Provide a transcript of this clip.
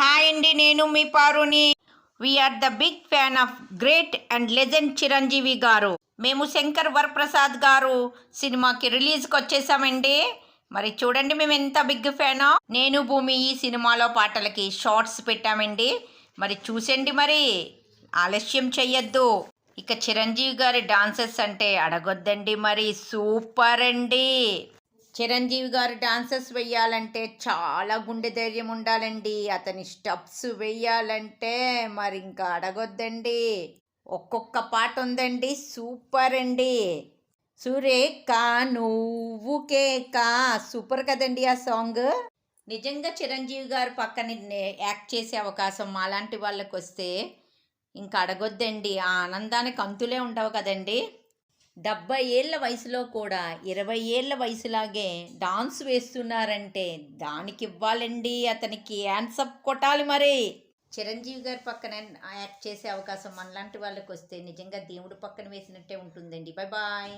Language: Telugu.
హాయ్ అండి నేను మీ పారుని. We are the big fan of great and legend Chiranjeevi garu. మేము శంకర్ వరప్రసాద్ గారు. సినిమాకి రిలీజ్కి వచ్చేసామండి మరి చూడండి మేము ఎంత బిగ్ ఫ్యానో నేను భూమి ఈ సినిమాలో పాటలకి షార్ట్స్ పెట్టామండి. మరి చూసండి మరి. ఆలస్యం చెయ్యొద్దు. ఇక చిరంజీవి గారి డాన్సెస్ అంటే అడగొద్దండి మరి. సూపర్ అండి. చిరంజీవి గారు డాన్సెస్ వెయ్యాలంటే చాలా గుండె ధైర్యం ఉండాలండి. అతని స్టెప్స్ వెయ్యాలంటే మరి ఇంకా అడగొద్దండి. ఒక్కొక్క పాట ఉందండి సూపర్ అండి. సురేఖ నువ్వు కేక. సూపర్ కదండి ఆ సాంగ్. నిజంగా చిరంజీవి గారు పక్కన యాక్ట్ చేసే అవకాశం అలాంటి వాళ్ళకి వస్తే ఇంకా అడగొద్దండి. ఆ ఆనందానికి అంతులే ఉండవు కదండి. డెబ్బై ఏళ్ళ వయసులో కూడా ఇరవై ఏళ్ళ వయసులాగే డాన్స్ వేస్తున్నారంటే దానికి ఇవ్వాలండి అతనికి యాన్సప్ కొట్టాలి మరి. చిరంజీవి గారి పక్కన యాక్ట్ చేసే అవకాశం మనలాంటి వాళ్ళకి వస్తే నిజంగా దేవుడు పక్కన వేసినట్టే ఉంటుందండి. Bye bye.